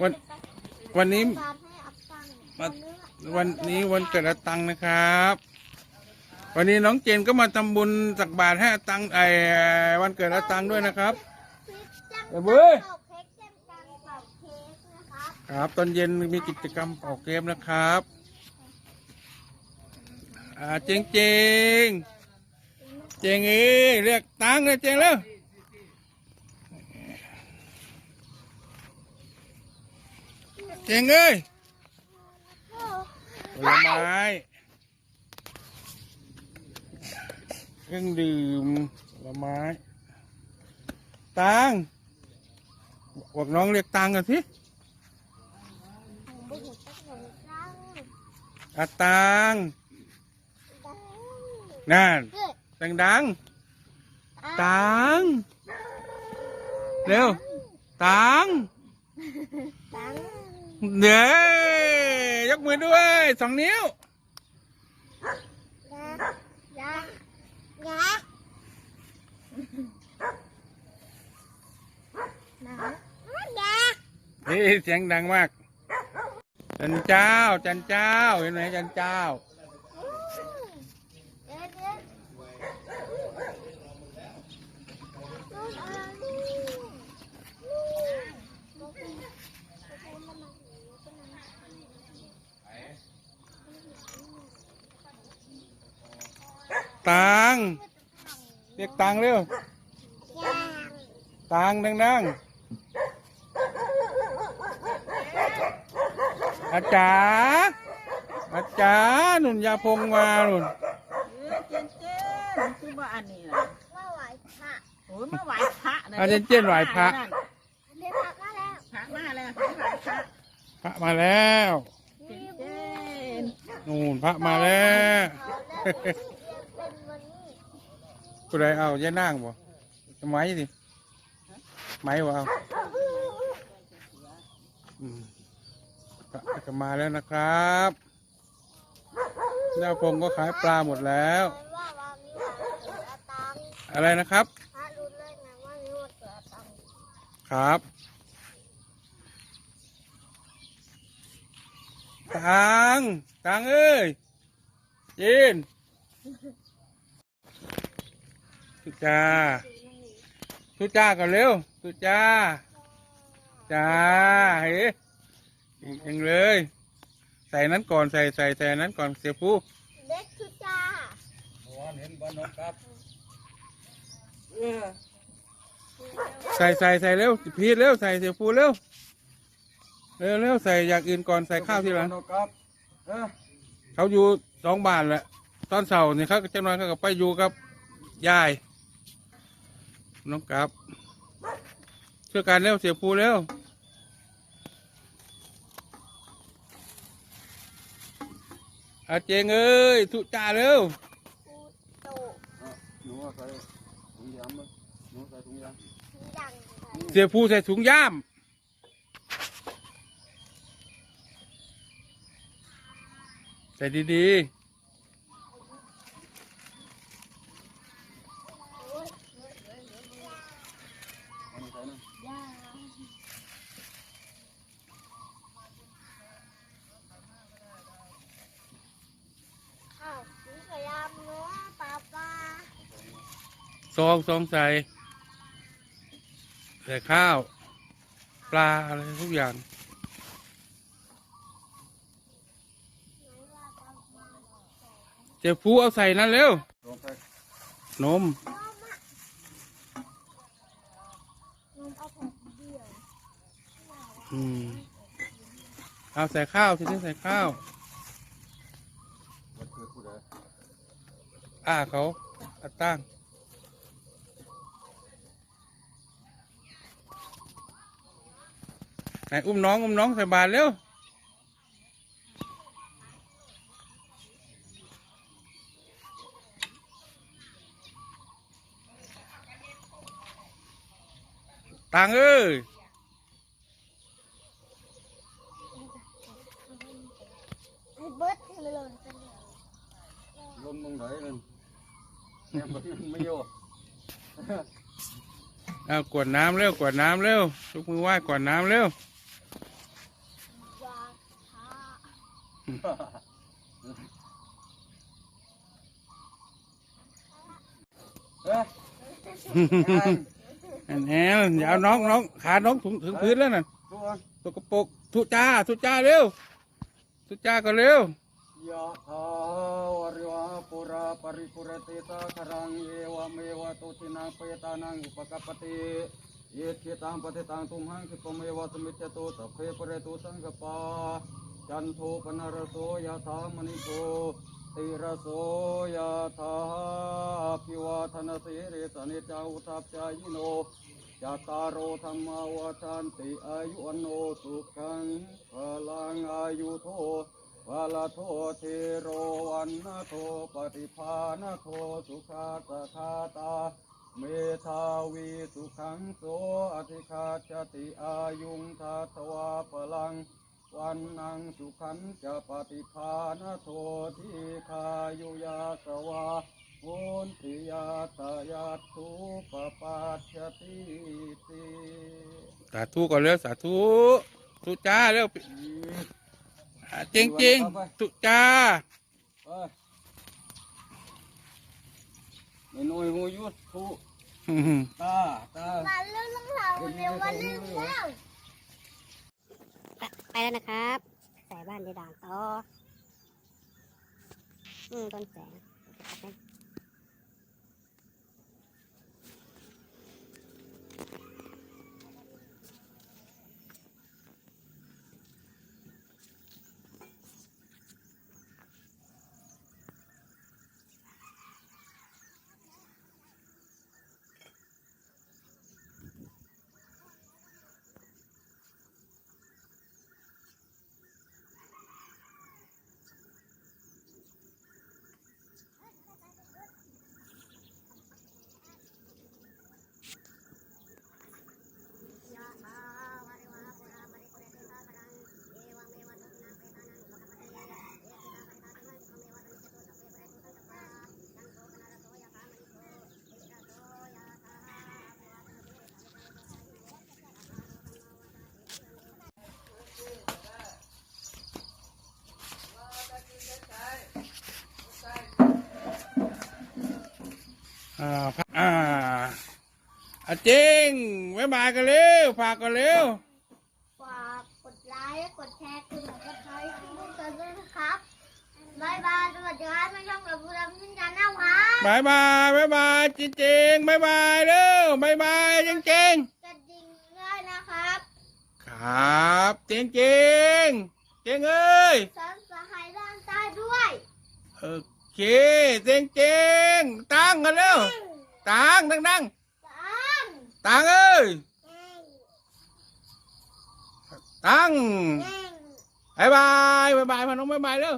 วัน วันนี้บาทให้อับตังค์มาตอนนี้อะวันนี้วันเกิดอาตังนะครับ วันนี้น้องเจนก็มาทำบุญตักบาตรให้อาตังไอวันเกิดอาตังด้วยนะครับฟิตจังเอ้ยเว้ย เป่าเค้กเต็มจังเป่าเค้กนะครับครับตอนเย็นมีกิจกรรมเป่าเกมนะครับอ่าเจงเจงเจงเอ้ยเรียกตังเลยเจงแล้ว เจงเอ้ยผลไม้เครื่องดื่มผลไม้ตังบอกน้องเรียกตังกันสิผมไม่เห็นตั้งงจังอาตังนั่นดังดังตังเร็วตังดัง เด้ยกมือด้วยสองนิ้วยายายาหนังยานี่เสียงดังมากจันเจ้าจันเจ้าเห็นไหมจันเจ้า เดี๋ยวเดี๋ยวลูกอะไรลูกลูก ตังเรียกตังเร็วยางตังดังๆอาจารย์อาจารย์หนุนยาพงมาหนุนเอ้ยเจนเจนคือว่าอันนี้ล่ะว่าไหวพระโอ้ยมาไหว้พระะอาจารย์เจนไหวพระนั่นเรียกพระมาแล้วพระมาแล้วไหว้พระพระมาแล้วเจนเจนนู่นพระมาแล้ว เขาได้เรียนเป็นวันนี้ กูได้เอาย่านั่งบ่จะไม้สิไม้บ่เอาอืมก็มาแล้วนะครับเจ้าพงก็ขายปลาหมดแล้ว อะไรนะครับครับตังตังเอ้ยยิน ทุจ้าทุจ้าก่อนเร็วทุจ้าจ้าเฮ้ยเองเลย ใส่นั้นก่อนใส่ใส่ใส่นั้นก่อนเสียผู้เด็กชุจ้าเห็นบอลนกครับใส่ใส่ใส่เร็วพีดเร็วใส่เสียผู้เร็วเร็วเร็วใส่อย่างอื่นก่อนใส่ข้าวทีหลังครับเออเขาอยู่สองบ้านแหละตอนเสาร์นี่เขาก็จะนอนเขาก็ไปอยู่กับยาย น้องกับช่วยกันเร็วเสียภูเร็วอาเจงเอ้ยทุจ่าเร็วหนูเอาใส่ถุงยามหนูใส่ถุงยามเสียภูใส่ถุงย่ามใส่ดีเอามาใส่นั่น ข้าวสีกระยำเนื้อปลาปลา ๆ ซองซองใส่ใส่ข้าว ปลาอะไรทุกอย่างไหนว่าปลาปลาเสียภูเอาใส่นั่นเร็วลงใส่นมนมอะนมเอาผมเดียวอืม เอาใส่ข้าวทีนี้ใส่ข้าววัดเกิดผู้ใดอ้าเขาอัดตั้ง ไหนอุ้มน้อง อุ้มน้องใส่บาตรเร็วตังเอ้ยให้เบิร์ดให้เลยเป็นเดียวลมตรงไหนนั่นเนี่ยมันไม่โยเอากวดน้ำเร็วกวดน้ำเร็วทุกมือไหว้กวดน้ำเร็ว เอ้ย อัน แหนอย่าเอาน้องน้องขาน้องถึงถึงพื้นแล้วน่ะตัวตกกระปรกทุจ้าทุจ้าเร็วทุจ้าก็เร็วยะถาวริวาปุราปริปุรติตาครังเอวเมวะตุตินังเปตานังอุปกปปติเยติตังปฏิตังตุมหังคิปเมวะสมิจตุสัพเพปเรตุสังกปา จันโทปนรโสยะถามณิโกติรโสยะถาภิวาทนาสิริสนิจาอุทัปจายโนจัตารโอธรรมาวาทันติอายุวันโนสุขังพลังอายุโทวาลโทเทโรวันนโทปฏิภาณโทสุขาสคาตา เมธาวีสุขังโสอธิคาจติอายุงทัตวาพลัง วันนังสุขันจะปฏิภาณโททีคายุยาสวาโอนติยาตายาตุปปัจจติติสาธุก่อนเร็วสาธุทุจ้าเร็วจริงจริงๆทุจ้าไปไม่น้อยหูยุดทุอืมตาตามาเรื่องเราเร็วมาเรื่องแล้ว ไปแล้วนะครับ ใส่บ้านในด่านต่อ อืมต้นแสง อ่าอ่าอาจริงไว้บายกันเร็วฝากกันเร็วฝากกดไลค์กดแชร์กดติดตามให้ทุกคนด้วยนะครับบายบายสวัสดีครับไม่ช่องกับผู้ดำขึ้นจันทร์นะครับบายบายบายบายจริงจริงบายบายเร็วบายบายจริงจริงกระดิ่งด้วยนะครับ ครับจริงจริงจริงเอ้ยซับสไครต์ด้านใต้ด้วยโอ เคจริงจริงๆตั้งกันเร็วตั้งดังดังสามๆตั้งเอ้ยหนึ่งตั้งหนึ่งบายบายบายบายพาน้องบายบายเร็ว